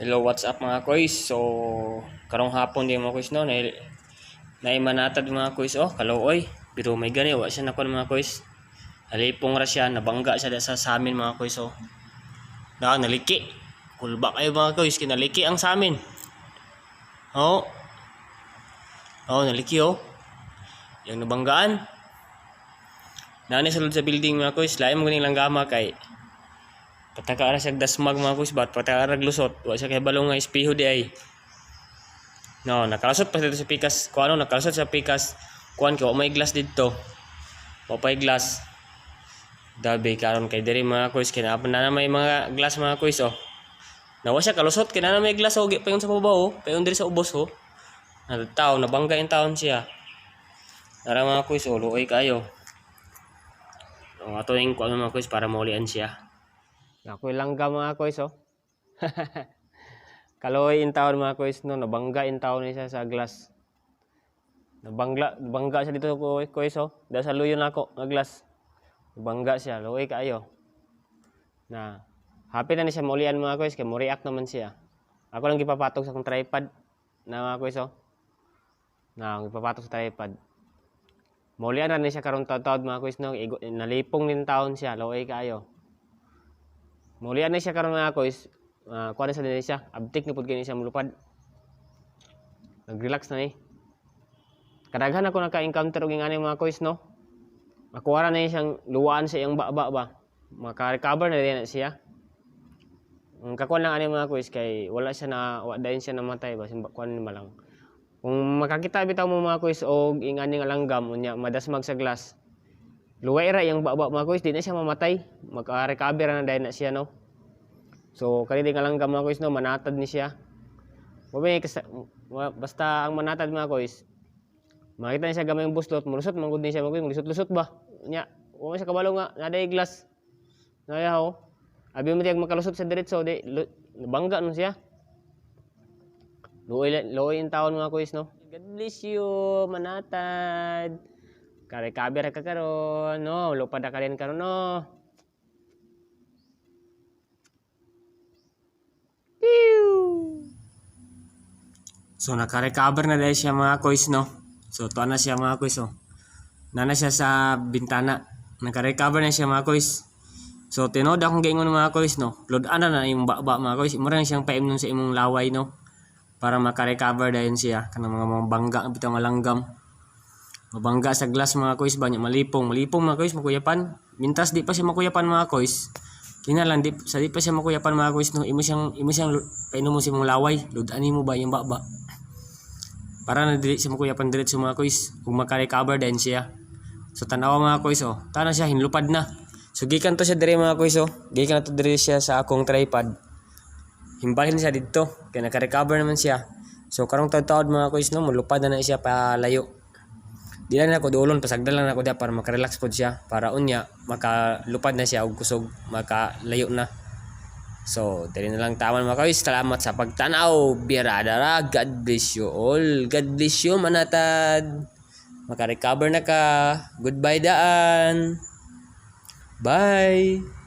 Hello, what's up mga kois? So, karong hapon din mga kois no, na naimanatad mga kois oh, kalooy. Pero may gani, wa siya nakon mga kois. Halipong ra siya, nabangga siya sa sa amin mga kois oh. Na, naliki. Kulba kayo mga kois, kinaliki ang sa amin. Oh. Oh, naliki oh. Yung nabanggaan. Nani sa loob sa building mga kois, lain mo ganing langgama kay Pataka ra siya dasmag mga kuis bat, pataka ra lusot. Wa siya kay balong nga espeho di ay. No, nakalusot pa dito sa pikas. Kung ano, nakalusot sa pikas. Kuan wa may glass dito. Wa pay glass. Dabi karon kay diri mga kuis kinaapan na may mga glass mga kuis oh. Nawa siya kalusot kina na may glass oh, gi payon sa babaw oh. Payon diri sa ubos oh. Na tao nabangga yung taon siya. Tara mga kuis oh, luoy kayo. Ang ato yung kuan mga kuis para maulian siya. Ako lang ka mga kois oh. Kaloy in town mga kois no, nabangga in town ni siya sa glass. Nabangga, nabangga siya dito ko oh. Dahil sa luyon ako nga glass. Nabangga siya, luoy kaayo. Na happy na ni siya maulian mga kois kay mo react naman siya. Ako lang gipapatog sa akong tripod na mga kois oh. Na gipapatog sa tripod. Maulian na ni siya karon taud-taud mga kois no, nalipong nin taon siya, luoy kaayo. Mulian na siya karon nga ako is uh, kuha sa din. Abtik na pud kini siya mulupad. Nag-relax na ni. Kadaghan ako naka-encounter og ingani mga kois no. Makuha na siyang luwaan sa iyang baba ba. Maka-recover na din siya. Ang kakuan lang ani mga kois kay wala siya na wa dayon siya namatay ba simba kuan ni lang. Kung makakita bitaw mo mga kois og ingani nga langgam unya madasmag sa glass. Luway ra yung baba mga kois, di na siya mamatay. Maka-recover na dahil na siya, no? So, kanina nga lang ka mga no? Manatad ni siya. Mabay, basta ang manatad mga kois, makita niya siya gamay yung buslot, mulusot, manggod din siya mga kois, lusot-lusot ba? Nya, huwag siya kabalo nga, naday glass. Nayaw. Abi mo tiyag makalusot sa diretso, di, bangga no siya. Luoy, luoy taon mga kois, no? God bless you, manatad. Kare kaber ka karon, no? Lupa na ka rin karon, no? So, naka-recover na dahil siya mga kois, no? So, tuwa na siya mga kois, oh. Nana siya sa bintana. Naka-recover na siya mga kois. So, tinood akong gaingon mga kois, no? Load ana na yung baba mga kois. Mura na siyang paimnon sa imong laway, no? Para maka-recover dahil siya. Kanang mga mga bangga, bitaw nga langgam. Mabangga sa glass mga kois. Ba niya malipong. Malipong mga kois makuyapan mintas di pa siya makuyapan mga kois. Kina lang di sa di pa siya makuyapan mga kois no? Imo siyang imo siyang painom mo si mong laway. Ludani mo ba yung baba? Para na dili siya makuyapan diretso mga kois. Kung maka-recover din siya. So tanawa mga kois oh. Tana siya hinlupad na. So gikan to siya dire mga kois oh. Gikan to dire siya sa akong tripod. Himbalin siya dito. Kaya naka-recover naman siya. So karong taud-taud mga kois no? Mulupad na na siya palayo di na ako duolon pasagdal lang ako dia para makarelax pod siya. Para unya makalupad na siya og kusog makalayo na. So dili na lang taman mga kawis. Salamat sa pagtanaw. Birada ra. God bless you all. God bless you manatad. Makarecover na ka. Goodbye daan. Bye